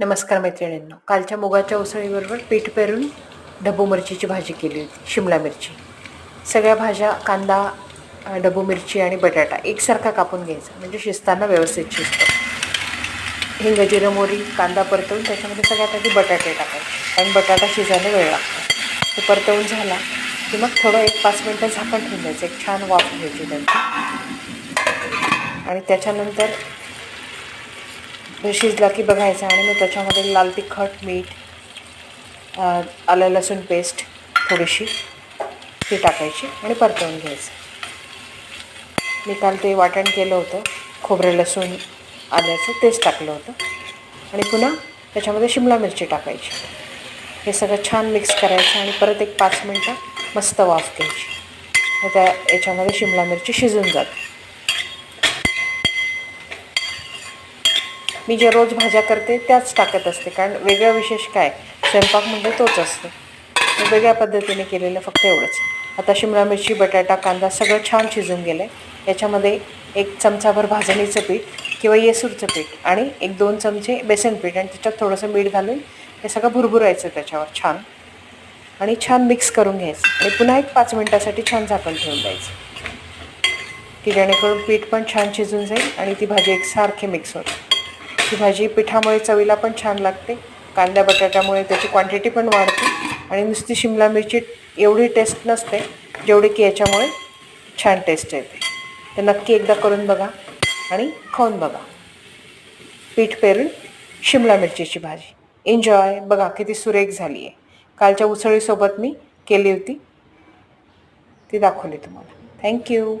नमस्कार मैत्रिणींनो कालच्या मुगाच्या उसळीबरोबर पीठ पेरून ढबू मिरचीची भाजी केली होती शिमला मिरची. सगळ्या भाज्या कांदा डबू मिरची आणि बटाटा एकसारखा कापून घ्यायचा म्हणजे शिजताना व्यवस्थित शिजतो. हिंग जिरं मोरी कांदा परतवून त्याच्यामध्ये सगळ्यात आधी बटाटे टाकायचे. कारण बटाटा शिजायला वेळ लागतो. तो परतवून झाला की मग थोडं एक पाच मिनटं झाकण ठेवून द्यायचं एक छान वाफ घ्यायची त्यांची. आणि त्याच्यानंतर तो शिजला की बघायचा आणि मग त्याच्यामध्ये लाल तिखट मीठ आलं लसूण पेस्ट थोडीशी ती टाकायची आणि परतवून घ्यायचं. मी काल ते वाटण केलं होतं खोबरं लसूण आल्याचं तेच टाकलं होतं. आणि पुन्हा त्याच्यामध्ये शिमला मिरची टाकायची. हे सगळं छान मिक्स करायचं आणि परत एक पाच मिनटं मस्त वाफ घ्यायची. मग त्या याच्यामध्ये शिमला मिरची शिजून जाते. मी जे रोज भाज्या करते त्याच टाकत असते. कारण वेगळं विशेष काय? स्वयंपाक म्हणजे तोच असतो. मी वेगळ्या पद्धतीने केलेलं फक्त एवढंच. आता शिमला मिरची बटाटा कांदा सगळं छान शिजून गेलं आहे याच्यामध्ये एक चमचाभर भाजणीचं पीठ किंवा येसूरचं पीठ आणि एक दोन चमचे बेसन पीठ आणि त्याच्यात थोडंसं मीठ घालून हे सगळं भुरभुरायचं त्याच्यावर छान. आणि छान मिक्स करून घ्यायचं. आणि पुन्हा एक पाच मिनटासाठी छान झाकण ठेवून द्यायचं. की जेणेकरून पीठ पण छान शिजून जाईल आणि ती भाजी एकसारखी मिक्स होईल. ही भाजी पिठामुळे चवीला पण छान लागते. कांद्या बटाट्यामुळे त्याची क्वांटिटी पण वाढते आणि नुसती शिमला मिरची एवढी टेस्ट नसते जेवढी की याच्यामुळे छान टेस्ट येते. तर नक्की एकदा करून बघा आणि खाऊन बघा. पीठ पेरून शिमला मिरचीची भाजी. एन्जॉय बघा किती सुरेख झाली आहे कालच्या उसळीसोबत मी केली होती. ती दाखवली तुम्हाला. थँक्यू